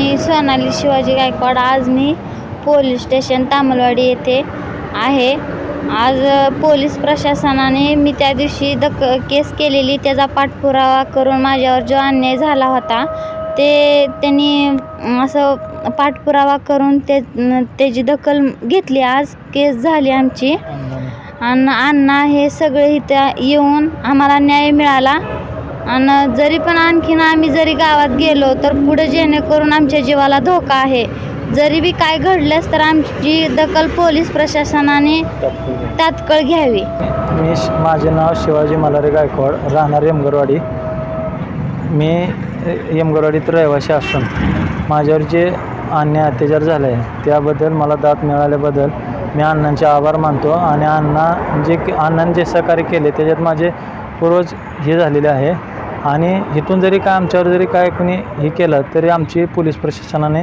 सोनाली शिवाजी गायकवाड आज मी police station Tamalwadi येथे आहे. आज पोलीस प्रशासनाने मी त्या दिवशी दक केस केलेली त्याचा पाठपुरावा करून माझ्यावर जो अन्याय झाला होता ते त्यांनी असं पाठपुरावा करून ते त्याची दखल घेतली. आज केस झाली आमची. आणि अण्णा हे सगळे इथं येऊन आम्हाला न्याय मिळाला. आणि जरी पण आणखीन आम्ही जरी गावात गेलो तर पुढे जेणेकरून आमच्या जीवाला धोका आहे. जरी बी काय घडल्यास तर आमची दखल पोलीस प्रशासनाने तात्काळ घ्यावी. मी श- माझे नाव शिवाजी मलारे गायकवाड राहणार यमगरवाडी मी यमगरवाडीत रहिवासी असून माझ्यावर जे अन्याय अत्याचार झाले आहे त्याबद्दल मला दाद मिळाल्याबद्दल मी अण्णांचे आभार मानतो. आणि अण्णा जे के- अण्णांनी जे सहकार्य केले त्याच्यात माझे पूर्वज हे झालेले आहे. आणि इथून जरी काय आमच्यावर जरी काय कुणी हे केलं तरी आमची पोलीस प्रशासनाने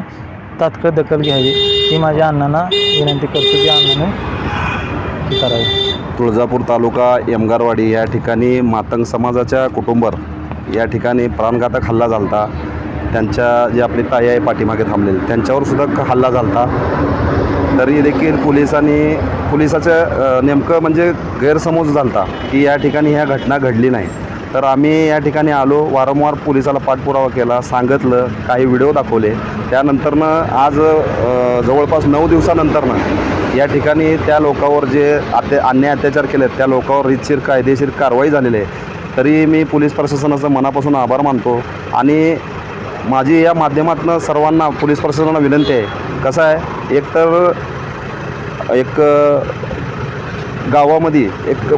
तात्काळ दखल घ्यावी. ही माझ्या अण्णांना विनंती करतो की अण्णाने करावी. तुळजापूर तालुका यमगारवाडी या ठिकाणी मातंग समाजाच्या कुटुंबर या ठिकाणी प्राणघातक हल्ला झाला त्यांच्या जे आपली ताई आहे पाठीमागे थांबलेली त्यांच्यावर सुद्धा हल्ला झाला तरी देखील पोलिसांनी पोलिसाचं नेमकं म्हणजे गैरसमज झाला की या ठिकाणी ह्या घटना घडली नाही. तर आम्ही या ठिकाणी आलो वारंवार पोलिसाला पाठपुरावा केला सांगितलं काही व्हिडिओ दाखवले. त्यानंतरनं आज जवळपास नऊ दिवसानंतरनं या ठिकाणी त्या लोकांवर जे अत्या अन्याय अत्याचार केलेत त्या लोकांवर रितशीर कायदेशीर कारवाई झालेली आहे. तरी मी पोलीस प्रशासनाचं मनापासून आभार मानतो आणि माझी या माध्यमातून सर्वांना पोलीस प्रशासनाला विनंती आहे. कसं आहे? एकतर एक गावामध्ये एक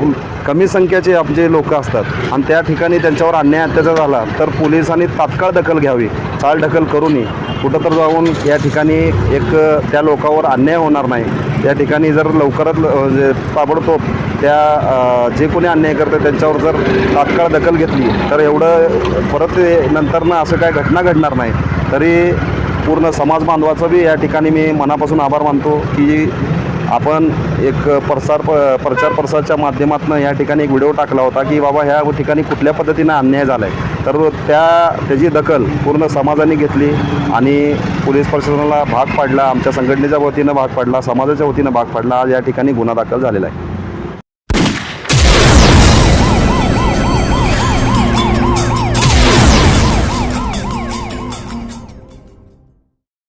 कमी संख्येचे आमचे लोक असतात आणि त्या ठिकाणी त्यांच्यावर अन्याय अत्याचार झाला तर पोलिसांनी तात्काळ दखल घ्यावी. चाल दखल करू नये कुठं तर जाऊन या ठिकाणी एक त्या लोकावर अन्याय होणार नाही. या ठिकाणी जर लवकरात ल- ताबडतोब त्या जे कोणी अन्याय करतात त्यांच्यावर जर तात्काळ दखल घेतली तर एवढं परत नंतरनं असं काय घटना घडणार नाही. तरी पूर्ण समाज बांधवाचं बी या ठिकाणी मी मनापासून आभार मानतो की आपण एक प्रसार प प्रचार प्रसारच्या माध्यमातून या ठिकाणी एक व्हिडिओ टाकला होता की बाबा ह्या ठिकाणी कुठल्या पद्धतीनं अन्याय झाला आहे तर त्या त्याची दखल पूर्ण समाजाने घेतली आणि पोलीस प्रशासनाला भाग पाडला आमच्या संघटनेच्या वतीनं भाग पाडला समाजाच्या वतीनं भाग पाडला. आज या ठिकाणी गुन्हा दाखल झालेला आहे.